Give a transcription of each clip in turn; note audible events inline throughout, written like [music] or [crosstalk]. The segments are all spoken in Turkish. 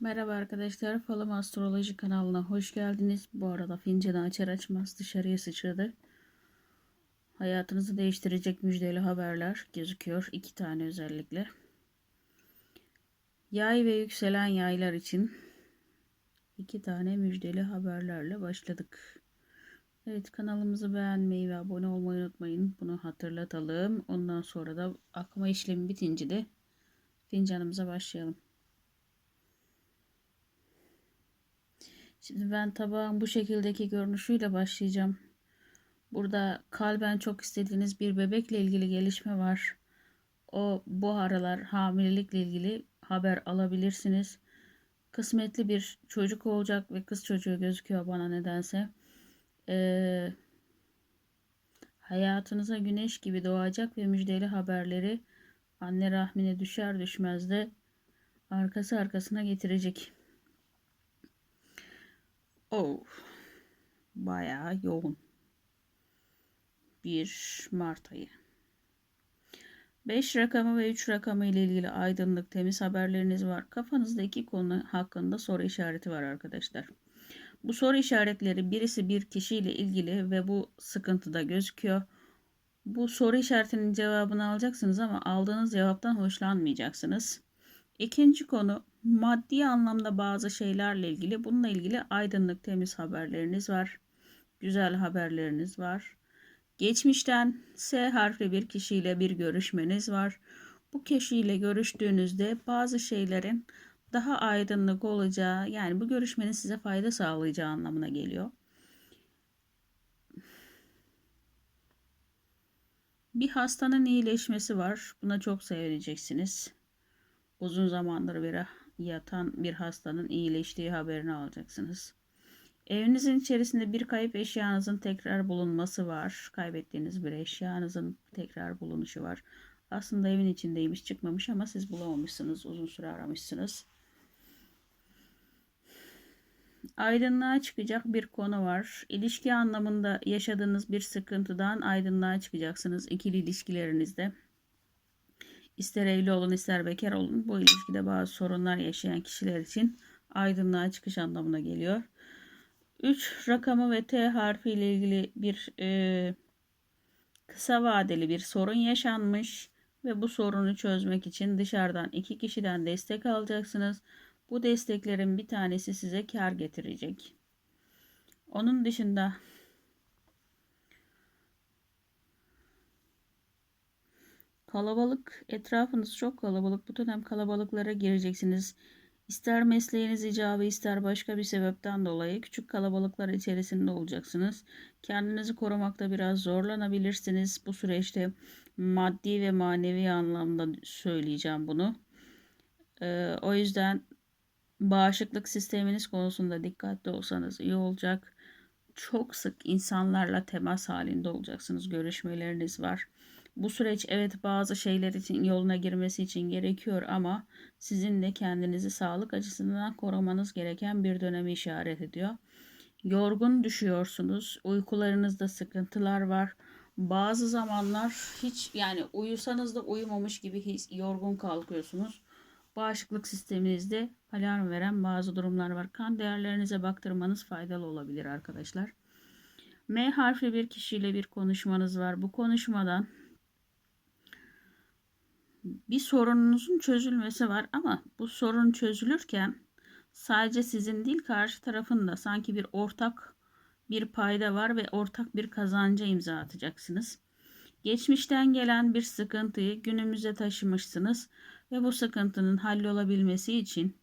Merhaba arkadaşlar, Falım Astroloji kanalına hoş geldiniz. Bu arada fincanı açar açmaz dışarıya sıçradı. Hayatınızı değiştirecek müjdeli haberler gözüküyor. iki tane özellikle. Yay ve yükselen yaylar için iki tane müjdeli haberlerle başladık. Evet kanalımızı beğenmeyi ve abone olmayı unutmayın. Bunu hatırlatalım. Ondan sonra da akma işlemi bitince de fincanımıza başlayalım. Şimdi ben tabağın bu şekildeki görünüşüyle başlayacağım. Burada kalben çok istediğiniz bir bebekle ilgili gelişme var. O bu aralar hamilelikle ilgili haber alabilirsiniz. Kısmetli bir çocuk olacak ve kız çocuğu gözüküyor bana nedense. Ee, hayatınıza güneş gibi doğacak ve müjdeli haberleri anne rahmine düşer düşmez de arkası arkasına getirecek. Oh. Bayağı yoğun. 1 Mart ayı. 5 rakamı ve 3 rakamı ile ilgili aydınlık temiz haberleriniz var. Kafanızda iki konu hakkında soru işareti var arkadaşlar. Bu soru işaretleri birisi bir kişiyle ilgili ve bu sıkıntıda gözüküyor. Bu soru işaretinin cevabını alacaksınız ama aldığınız cevaptan hoşlanmayacaksınız. İkinci konu maddi anlamda bazı şeylerle ilgili. Bununla ilgili aydınlık temiz haberleriniz var. Güzel haberleriniz var. Geçmişten S harfli bir kişiyle bir görüşmeniz var. Bu kişiyle görüştüğünüzde bazı şeylerin daha aydınlık olacağı yani bu görüşmenin size fayda sağlayacağı anlamına geliyor. Bir hastanın iyileşmesi var. Buna çok sevineceksiniz. Uzun zamandır bir yatan bir hastanın iyileştiği haberini alacaksınız. Evinizin içerisinde bir kayıp eşyanızın tekrar bulunması var. Kaybettiğiniz bir eşyanızın tekrar bulunuşu var. Aslında evin içindeymiş çıkmamış ama siz bulamamışsınız. Uzun süre aramışsınız. Aydınlığa çıkacak bir konu var. İlişki anlamında yaşadığınız bir sıkıntıdan aydınlığa çıkacaksınız ikili ilişkilerinizde. İster evli olun ister bekar olun bu ilişkide bazı sorunlar yaşayan kişiler için aydınlığa çıkış anlamına geliyor. 3 rakamı ve T harfi ile ilgili bir e, kısa vadeli bir sorun yaşanmış ve bu sorunu çözmek için dışarıdan iki kişiden destek alacaksınız. Bu desteklerin bir tanesi size kar getirecek. Onun dışında Kalabalık, etrafınız çok kalabalık. Bu dönem kalabalıklara gireceksiniz. İster mesleğiniz icabı ister başka bir sebepten dolayı küçük kalabalıklar içerisinde olacaksınız. Kendinizi korumakta biraz zorlanabilirsiniz. Bu süreçte maddi ve manevi anlamda söyleyeceğim bunu. Ee, o yüzden bağışıklık sisteminiz konusunda dikkatli olsanız iyi olacak. Çok sık insanlarla temas halinde olacaksınız. Görüşmeleriniz var. Bu süreç evet bazı şeyler için yoluna girmesi için gerekiyor ama sizin de kendinizi sağlık açısından korumanız gereken bir dönemi işaret ediyor. Yorgun düşüyorsunuz. Uykularınızda sıkıntılar var. Bazı zamanlar hiç yani uyusanız da uyumamış gibi his, yorgun kalkıyorsunuz. Bağışıklık sisteminizde alarm veren bazı durumlar var. Kan değerlerinize baktırmanız faydalı olabilir arkadaşlar. M harfli bir kişiyle bir konuşmanız var. Bu konuşmadan bir sorununuzun çözülmesi var ama bu sorun çözülürken sadece sizin değil karşı tarafın da sanki bir ortak bir payda var ve ortak bir kazanca imza atacaksınız. Geçmişten gelen bir sıkıntıyı günümüze taşımışsınız ve bu sıkıntının hallolabilmesi için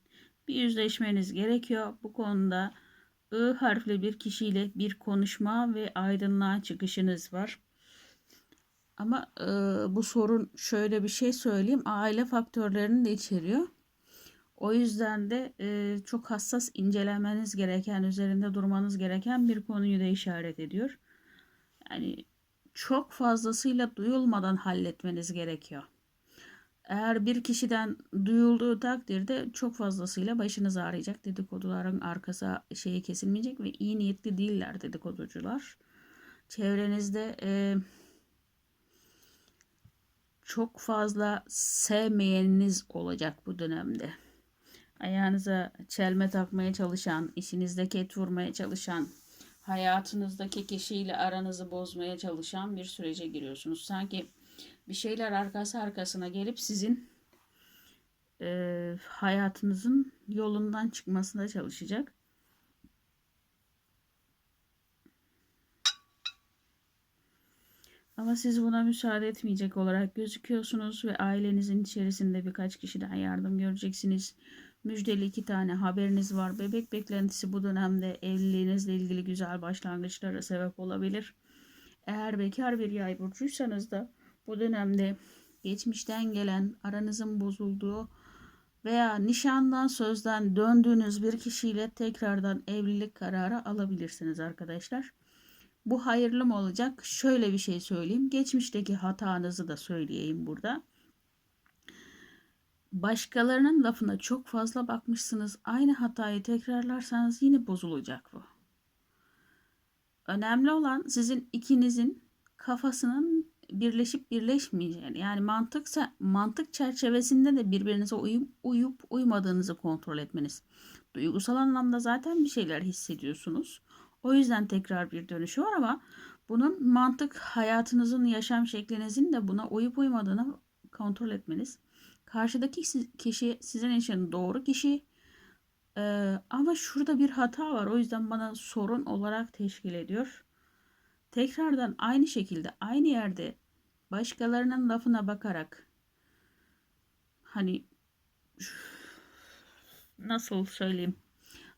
bir yüzleşmeniz gerekiyor. Bu konuda I harfli bir kişiyle bir konuşma ve aydınlığa çıkışınız var. Ama e, bu sorun şöyle bir şey söyleyeyim. Aile faktörlerini de içeriyor. O yüzden de e, çok hassas incelemeniz gereken, üzerinde durmanız gereken bir konuyu da işaret ediyor. Yani çok fazlasıyla duyulmadan halletmeniz gerekiyor. Eğer bir kişiden duyulduğu takdirde çok fazlasıyla başınız ağrıyacak. Dedikoduların arkası şeyi kesilmeyecek ve iyi niyetli değiller dedikoducular. Çevrenizde e, çok fazla sevmeyeniniz olacak bu dönemde. ayağınıza çelme takmaya çalışan, işinizde ket vurmaya çalışan, hayatınızdaki kişiyle aranızı bozmaya çalışan bir sürece giriyorsunuz. Sanki bir şeyler arkası arkasına gelip sizin e, hayatınızın yolundan çıkmasına çalışacak. Ama siz buna müsaade etmeyecek olarak gözüküyorsunuz ve ailenizin içerisinde birkaç kişiden yardım göreceksiniz. Müjdeli iki tane haberiniz var. Bebek beklentisi bu dönemde evliliğinizle ilgili güzel başlangıçlara sebep olabilir. Eğer bekar bir yay burcuysanız da bu dönemde geçmişten gelen aranızın bozulduğu veya nişandan sözden döndüğünüz bir kişiyle tekrardan evlilik kararı alabilirsiniz arkadaşlar. Bu hayırlı mı olacak? Şöyle bir şey söyleyeyim. Geçmişteki hatanızı da söyleyeyim burada. Başkalarının lafına çok fazla bakmışsınız. Aynı hatayı tekrarlarsanız yine bozulacak bu. Önemli olan sizin ikinizin kafasının birleşip birleşmeyeceğini. Yani mantıksa mantık çerçevesinde de birbirinize uyup uyup uymadığınızı kontrol etmeniz. Duygusal anlamda zaten bir şeyler hissediyorsunuz. O yüzden tekrar bir dönüşü var ama bunun mantık hayatınızın yaşam şeklinizin de buna uyup uymadığını kontrol etmeniz. Karşıdaki kişi sizin için doğru kişi ee, ama şurada bir hata var. O yüzden bana sorun olarak teşkil ediyor. Tekrardan aynı şekilde aynı yerde başkalarının lafına bakarak hani nasıl söyleyeyim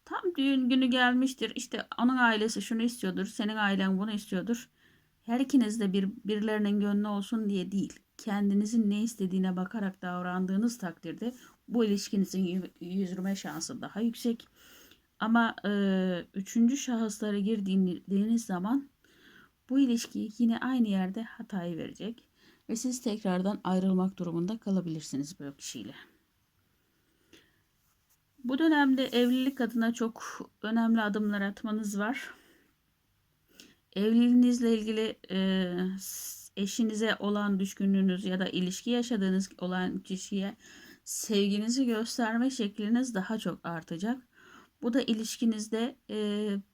Tam düğün günü gelmiştir. İşte onun ailesi şunu istiyordur. Senin ailen bunu istiyordur. Her ikiniz de bir, birilerinin gönlü olsun diye değil. Kendinizin ne istediğine bakarak davrandığınız takdirde bu ilişkinizin yüzürme şansı daha yüksek. Ama e, üçüncü şahıslara girdiğiniz zaman bu ilişki yine aynı yerde hatayı verecek. Ve siz tekrardan ayrılmak durumunda kalabilirsiniz bu kişiyle. Bu dönemde evlilik adına çok önemli adımlar atmanız var. Evliliğinizle ilgili e, eşinize olan düşkünlüğünüz ya da ilişki yaşadığınız olan kişiye sevginizi gösterme şekliniz daha çok artacak. Bu da ilişkinizde e,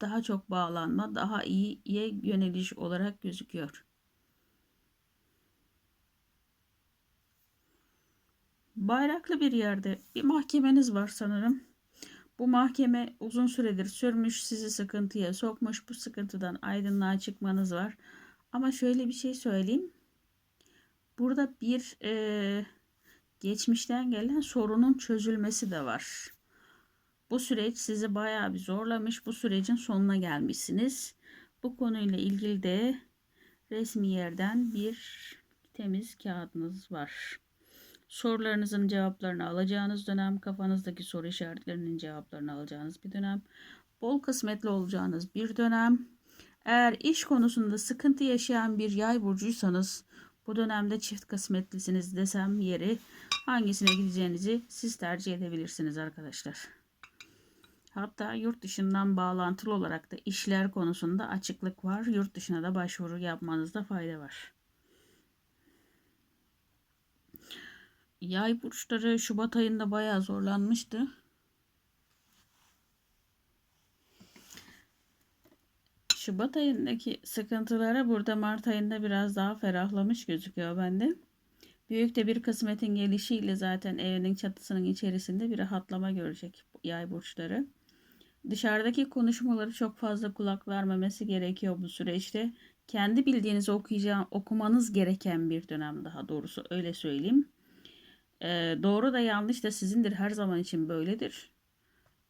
daha çok bağlanma, daha iyiye yöneliş olarak gözüküyor. Bayraklı bir yerde bir mahkemeniz var sanırım. Bu mahkeme uzun süredir sürmüş, sizi sıkıntıya sokmuş. Bu sıkıntıdan aydınlığa çıkmanız var. Ama şöyle bir şey söyleyeyim. Burada bir e, geçmişten gelen sorunun çözülmesi de var. Bu süreç sizi bayağı bir zorlamış. Bu sürecin sonuna gelmişsiniz. Bu konuyla ilgili de resmi yerden bir temiz kağıdınız var. Sorularınızın cevaplarını alacağınız dönem, kafanızdaki soru işaretlerinin cevaplarını alacağınız bir dönem, bol kısmetli olacağınız bir dönem. Eğer iş konusunda sıkıntı yaşayan bir yay burcuysanız bu dönemde çift kısmetlisiniz desem yeri hangisine gideceğinizi siz tercih edebilirsiniz arkadaşlar. Hatta yurt dışından bağlantılı olarak da işler konusunda açıklık var. Yurt dışına da başvuru yapmanızda fayda var. Yay burçları Şubat ayında bayağı zorlanmıştı. Şubat ayındaki sıkıntılara burada Mart ayında biraz daha ferahlamış gözüküyor bende. Büyük de bir kısmetin gelişiyle zaten evinin çatısının içerisinde bir rahatlama görecek yay burçları. Dışarıdaki konuşmaları çok fazla kulak vermemesi gerekiyor bu süreçte. Kendi bildiğinizi okuyacağım, okumanız gereken bir dönem daha doğrusu öyle söyleyeyim. Doğru da yanlış da sizindir her zaman için böyledir.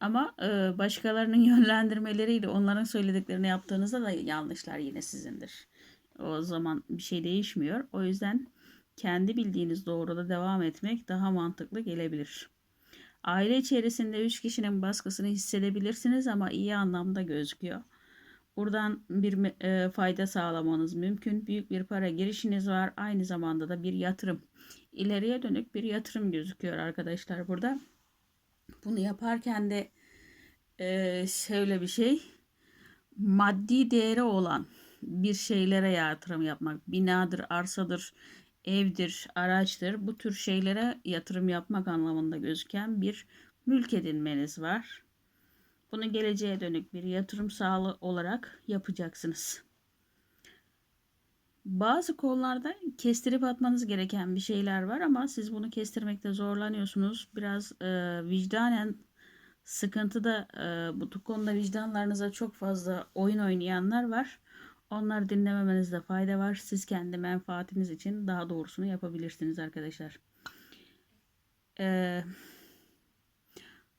Ama e, başkalarının [laughs] yönlendirmeleriyle onların söylediklerini yaptığınızda da yanlışlar yine sizindir. O zaman bir şey değişmiyor. O yüzden kendi bildiğiniz doğruda devam etmek daha mantıklı gelebilir. Aile içerisinde 3 kişinin baskısını hissedebilirsiniz ama iyi anlamda gözüküyor. Buradan bir e, fayda sağlamanız mümkün. Büyük bir para girişiniz var. Aynı zamanda da bir yatırım ileriye dönük bir yatırım gözüküyor arkadaşlar burada. Bunu yaparken de e, şöyle bir şey maddi değeri olan bir şeylere yatırım yapmak binadır, arsadır, evdir, araçtır bu tür şeylere yatırım yapmak anlamında gözüken bir mülk edinmeniz var. Bunu geleceğe dönük bir yatırım sağlı olarak yapacaksınız. Bazı konularda kestirip atmanız gereken bir şeyler var ama siz bunu kestirmekte zorlanıyorsunuz. Biraz e, vicdanen sıkıntıda e, bu konuda vicdanlarınıza çok fazla oyun oynayanlar var. Onları dinlememenizde fayda var. Siz kendi menfaatiniz için daha doğrusunu yapabilirsiniz arkadaşlar. Ee,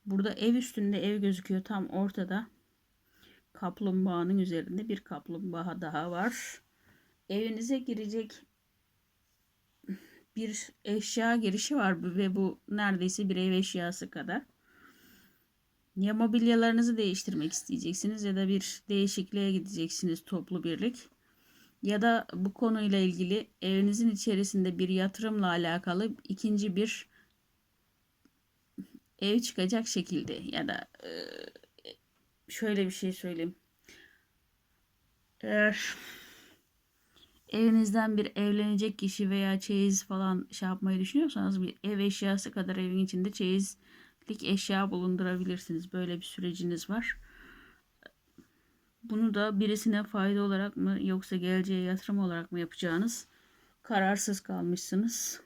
burada ev üstünde ev gözüküyor tam ortada. Kaplumbağanın üzerinde bir kaplumbağa daha var. Evinize girecek bir eşya girişi var ve bu neredeyse bir ev eşyası kadar. Ya mobilyalarınızı değiştirmek isteyeceksiniz ya da bir değişikliğe gideceksiniz toplu birlik. Ya da bu konuyla ilgili evinizin içerisinde bir yatırımla alakalı ikinci bir ev çıkacak şekilde ya da e, şöyle bir şey söyleyeyim. Eğer evinizden bir evlenecek kişi veya çeyiz falan şey yapmayı düşünüyorsanız bir ev eşyası kadar evin içinde çeyizlik eşya bulundurabilirsiniz. Böyle bir süreciniz var. Bunu da birisine fayda olarak mı yoksa geleceğe yatırım olarak mı yapacağınız kararsız kalmışsınız.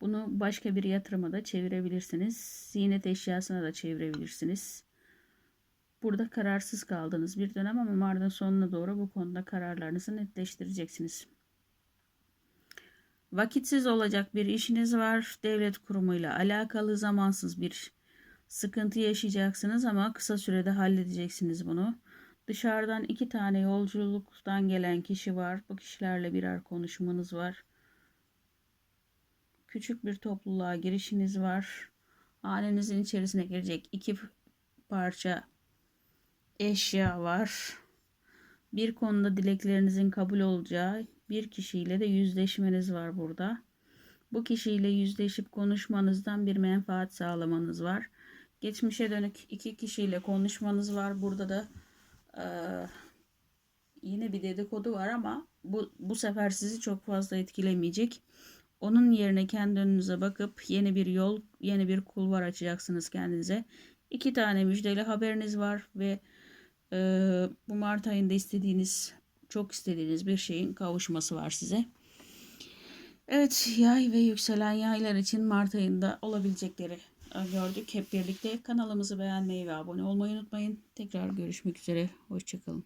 Bunu başka bir yatırıma da çevirebilirsiniz. Ziynet eşyasına da çevirebilirsiniz. Burada kararsız kaldınız bir dönem ama Mart'ın sonuna doğru bu konuda kararlarınızı netleştireceksiniz. Vakitsiz olacak bir işiniz var. Devlet kurumuyla alakalı zamansız bir sıkıntı yaşayacaksınız ama kısa sürede halledeceksiniz bunu. Dışarıdan iki tane yolculuktan gelen kişi var. Bu kişilerle birer konuşmanız var. Küçük bir topluluğa girişiniz var. Hanenizin içerisine girecek iki parça eşya var. Bir konuda dileklerinizin kabul olacağı bir kişiyle de yüzleşmeniz var burada. Bu kişiyle yüzleşip konuşmanızdan bir menfaat sağlamanız var. Geçmişe dönük iki kişiyle konuşmanız var. Burada da e, yine bir dedikodu var ama bu, bu sefer sizi çok fazla etkilemeyecek. Onun yerine kendi önünüze bakıp yeni bir yol, yeni bir kulvar açacaksınız kendinize. İki tane müjdeli haberiniz var ve e, bu Mart ayında istediğiniz, çok istediğiniz bir şeyin kavuşması var size. Evet, yay ve yükselen yaylar için Mart ayında olabilecekleri gördük hep birlikte. Kanalımızı beğenmeyi ve abone olmayı unutmayın. Tekrar görüşmek üzere. Hoşçakalın.